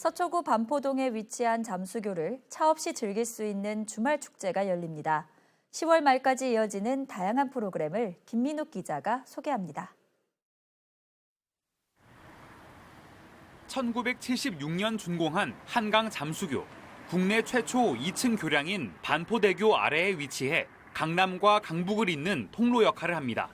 서초구 반포동에 위치한 잠수교를 차 없이 즐길 수 있는 주말 축제가 열립니다. 10월 말까지 이어지는 다양한 프로그램을 김민욱 기자가 소개합니다. 1976년 준공한 한강 잠수교. 국내 최초 2층 교량인 반포대교 아래에 위치해 강남과 강북을 잇는 통로 역할을 합니다.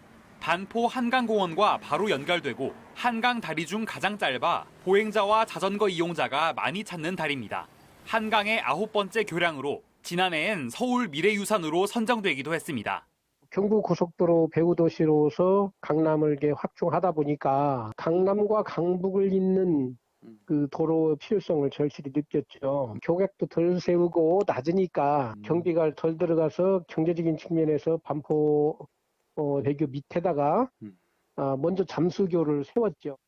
반포 한강공원과 바로 연결되고 한강 다리 중 가장 짧아 보행자와 자전거 이용자가 많이 찾는 다리입니다. 한강의 아홉 번째 교량으로 지난해엔 서울 미래유산으로 선정되기도 했습니다. 경부 고속도로 배후 도시로서 강남을 이렇게 확충하다 보니까 강남과 강북을 잇는 그 도로의 필요성을 절실히 느꼈죠. 교객도 덜 세우고 낮으니까 경비가 덜 들어가서 경제적인 측면에서 반포 어, 대교 밑에다가 아, 먼저 잠수교를 세웠죠.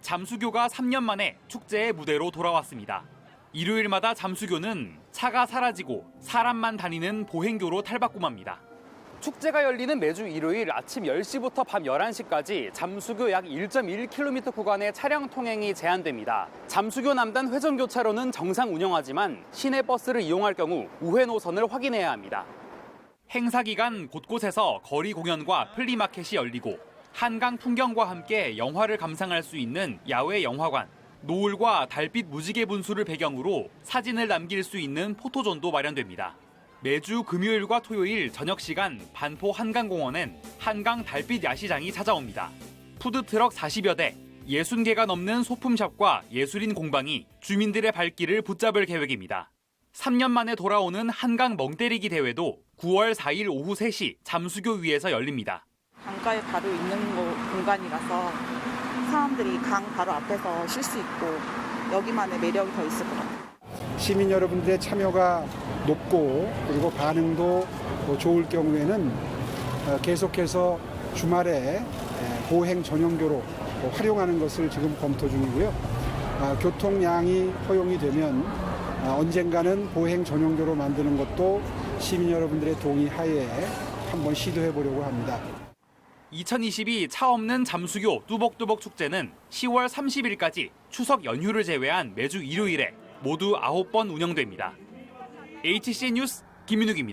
잠수교가 3년 만에 축제의 무대로 돌아왔습니다. 일요일마다 잠수교는 차가 사라지고 사람만 다니는 보행교로 탈바꿈합니다. 축제가 열리는 매주 일요일 아침 10시부터 밤 11시까지 잠수교 약 1.1km 구간의 차량 통행이 제한됩니다. 잠수교 남단 회전교차로는 정상 운영하지만 시내 버스를 이용할 경우 우회 노선을 확인해야 합니다. 행사 기간 곳곳에서 거리 공연과 플리마켓이 열리고 한강 풍경과 함께 영화를 감상할 수 있는 야외 영화관, 노을과 달빛 무지개 분수를 배경으로 사진을 남길 수 있는 포토존도 마련됩니다. 매주 금요일과 토요일 저녁 시간 반포 한강공원엔 한강 달빛 야시장이 찾아옵니다. 푸드트럭 40여 대, 60개가 넘는 소품샵과 예술인 공방이 주민들의 발길을 붙잡을 계획입니다. 3년 만에 돌아오는 한강 멍때리기 대회도 9월 4일 오후 3시 잠수교 위에서 열립니다. 강가에 바로 있는 거- 공간이라서 사람들이 강 바로 앞에서 쉴 수 있고 여기만의 매력이 더 있을 것 같아요. 시민 여러분들의 참여가 높고 그리고 반응도 뭐 좋을 경우에는 어, 계속해서 주말에 에, 보행 전용교로 어, 활용하는 것을 지금 검토 중이고요. 아, 교통량이 허용이 되면 아, 언젠가는 보행 전용교로 만드는 것도 시민 여러분들의 동의 하에 한번 시도해 보려고 합니다. 2022 차 없는 잠수교 뚜벅뚜벅 축제는 10월 30일까지 추석 연휴를 제외한 매주 일요일에 모두 9번 운영됩니다. HC 뉴스 김민욱입니다.